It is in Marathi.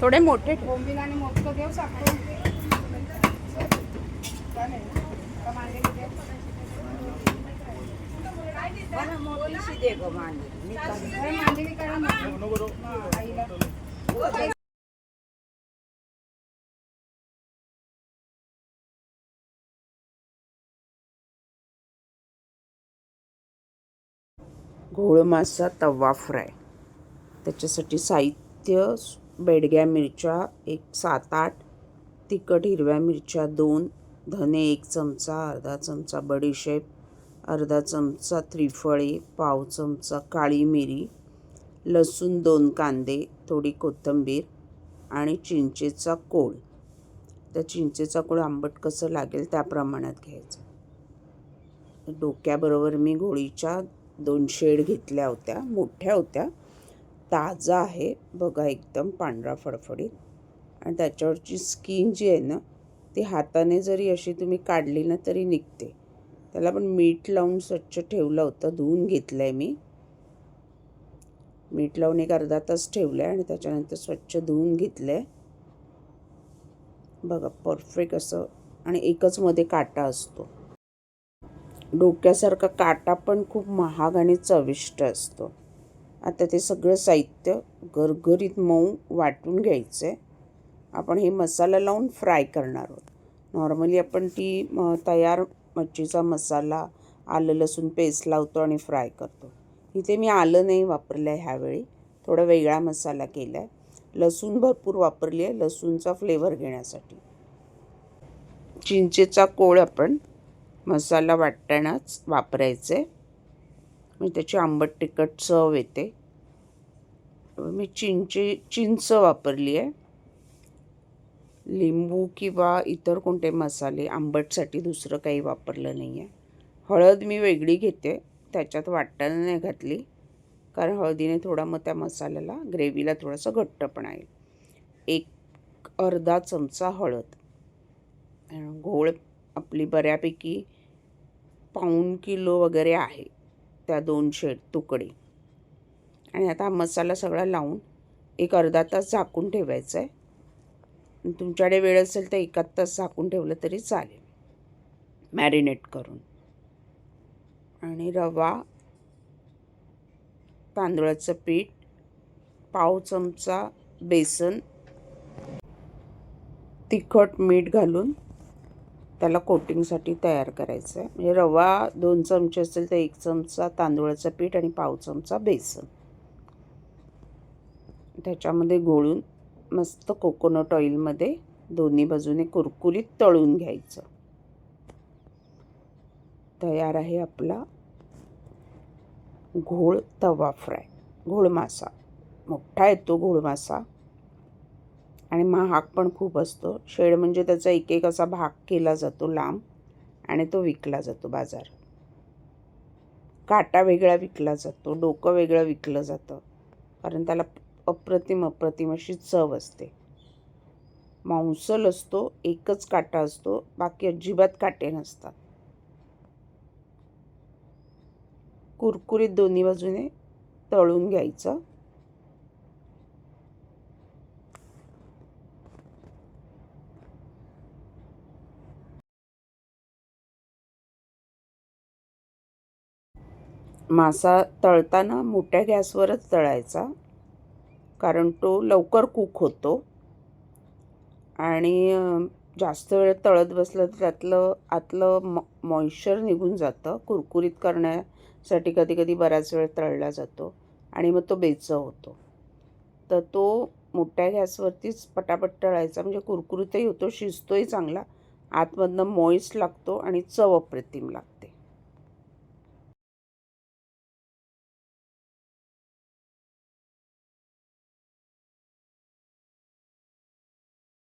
थोडे मोठे ठेव. बोंबील आणि मोठं देव साखर मोठीशी दे गं मांडी मी काय- मांडे विकायला नको. आईला. घोळ मासा तवा फ्राय. त्याच्यासाठी साहित्य बेडग्या मिरच्या एक सात आठ तिखट हिरव्या मिरच्या दोन धने एक चमचा अर्धा चमचा बडीशेप अर्धा चमचा त्रिफळे पाव चमचा काळी मिरी लसूण दोन कांदे थोडी कोथिंबीर आणि चिंचेचा कोळ. त्या चिंचेचा कोळ आंबट कसं लागेल त्या प्रमाणात घ्यायचं. डोक्याबरोबर मी गोळीच्या दोन शेड घेतल्या होत्या मोठ्या होत्या. ताजा आहे. बघा एकदम पांढरा फडफडीत. आणि त्याच्यावरची स्किन जी आहे ना ती हाताने जरी अशी तुम्ही काढली ना तरी निघते. त्याला पण मीठ लावून स्वच्छ ठेवलं होतं धुवून घेतलं आहे मी. मीठ लावून एक अर्धा तास ठेवलं आहे आणि त्याच्यानंतर स्वच्छ धुवून घेतलं आहे बघा परफेक्ट असं आणि एकच मध्ये काटा असतो. डोक्यासारखा काटा पण खूप महाग आणि चविष्ट असतो. आता ते सगळं साहित्य गरगरीत मऊ वाटून घ्यायचं आहे आपण हे मसाला लावून फ्राय करणार आहोत. नॉर्मली आपण ती तयार मच्छीचा मसाला आलं लसूण पेस्ट लावतो आणि फ्राय करतो. इथे मी आलं नाही वापरलं आहे ह्यावेळी. थोडा वेगळा मसाला केला आहे लसूण भरपूर वापरली आहे लसूणचा फ्लेवर घेण्यासाठी. चिंचेचा कोळ आपण मसाला वाटतानाच वापरायचे म्हणजे त्याची आंबट तिखट चव येते. मी चिंची चिंच वापरली आहे. लिंबू किंवा इतर कोणते मसाले आंबटसाठी दुसरं काही वापरलं नाही आहे हळद मी वेगळी घेते त्याच्यात वाटायला नाही घातली कारण हळदीने थोडा मग त्या मसाल्याला ग्रेव्हीला थोडासा घट्टपणा येईल एक अर्धा चमचा हळद. घोळ आपली बऱ्यापैकी पाऊण किलो वगैरे आहे त्या दोन शेड तुकडे. आणि आता हा मसाला सगळा लावून एक अर्धा तास झाकून ठेवायचा आहे तुमच्याकडे वेळ असेल तर एकाच तास झाकून ठेवलं तरी चालेल. मॅरिनेट करून. आणि रवा तांदळाचं पीठ पाव चमचा बेसन तिखट मीठ घालून त्याला कोटिंगसाठी तयार करायचं आहे म्हणजे रवा दोन चमचे असेल तर एक चमचा तांदूळाचं पीठ आणि पाव चमचा बेसन. त्याच्यामध्ये घोळून मस्त कोकोनट ऑइलमध्ये दोन्ही बाजूने कुरकुरीत तळून घ्यायचं. तयार आहे आपला घोळ तवा फ्राय घोळ मासा. मोठा येतो घोळ मासा. आणि महाग पण खूप असतो. शेड म्हणजे त्याचा एक एक असा भाग केला जातो लांब आणि तो विकला जातो बाजार. काटा वेगळा विकला जातो डोकं वेगळं विकलं जातं. कारण त्याला अप्रतिम अप्रतिम अशी चव असते. मांसल असतो एकच काटा असतो बाकी अजिबात काटे नसतात. कुरकुरीत दोन्ही बाजूने तळून घ्यायचं. मासा तळताना मोठ्या गॅसवरच तळायचा. कारण तो लवकर कुक होतो. आणि जास्त वेळ तळत बसलं तर त्यातलं आतलं मॉ मॉइश्चर निघून जातं. कुरकुरीत करण्यासाठी कधी कधी बराच वेळ तळला जातो आणि मग तो बेच होतो. तर तो मोठ्या गॅसवरतीच पटापट तळायचा. म्हणजे कुरकुरीतही होतो शिजतोही चांगला. आतमधनं मॉइस्ट लागतो आणि चव अप्रतिम लागते.